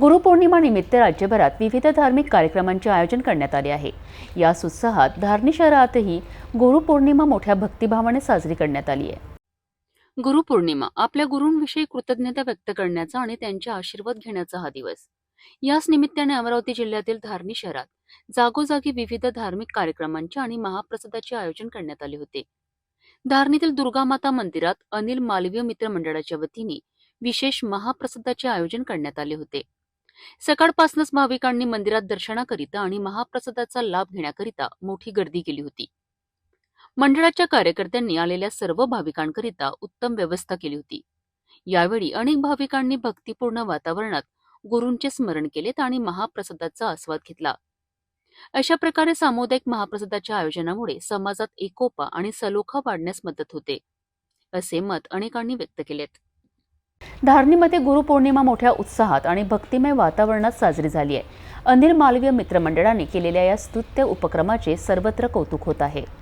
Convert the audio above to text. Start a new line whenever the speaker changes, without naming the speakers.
गुरुपौर्णिमा निमित्त राज्यभरात विविध धार्मिक कार्यक्रमांचे आयोजन करण्यात आले आहे. या उत्साहात धारणी शहरातही गुरुपौर्णिमा मोठ्या भक्तिभावाने साजरी करण्यात आली आहे. गुरुपौर्णिमा आपल्या गुरूंविषयी कृतज्ञता व्यक्त करण्याचा आणि त्यांचे आशीर्वाद घेण्याचा हा दिवस. याच निमित्ताने अमरावती जिल्ह्यातील धारणी शहरात जागोजागी विविध धार्मिक कार्यक्रमांचे आणि महाप्रसादाचे आयोजन करण्यात आले होते. धारणीतील दुर्गामाता मंदिरात अनिल मालवीय मित्र मंडळाच्या वतीने विशेष महाप्रसादाचे आयोजन करण्यात आले होते. सकाळपासूनच भाविकांनी मंदिरात दर्शनाकरिता आणि महाप्रसादाचा लाभ घेण्याकरिता मोठी गर्दी केली होती. मंडळाच्या कार्यकर्त्यांनी आलेल्या सर्व भाविकांकरिता उत्तम व्यवस्था केली होती. यावेळी अनेक भाविकांनी भक्तिपूर्ण वातावरणात गुरूंचे स्मरण केलेत आणि महाप्रसादाचा आस्वाद घेतला. अशा प्रकारे सामुदायिक महाप्रसादाच्या आयोजनामुळे समाजात एकोपा आणि सलोखा वाढण्यास मदत होते असे मत अनेकांनी व्यक्त केलेत. धारणीमध्ये गुरुपौर्णिमा मोठ्या उत्साहात आणि भक्तिमय वातावरणात साजरी झाली आहे. अनिल मालवीय मित्रमंडळाने केलेल्या या स्तुत्य उपक्रमाचे सर्वत्र कौतुक होत आहे.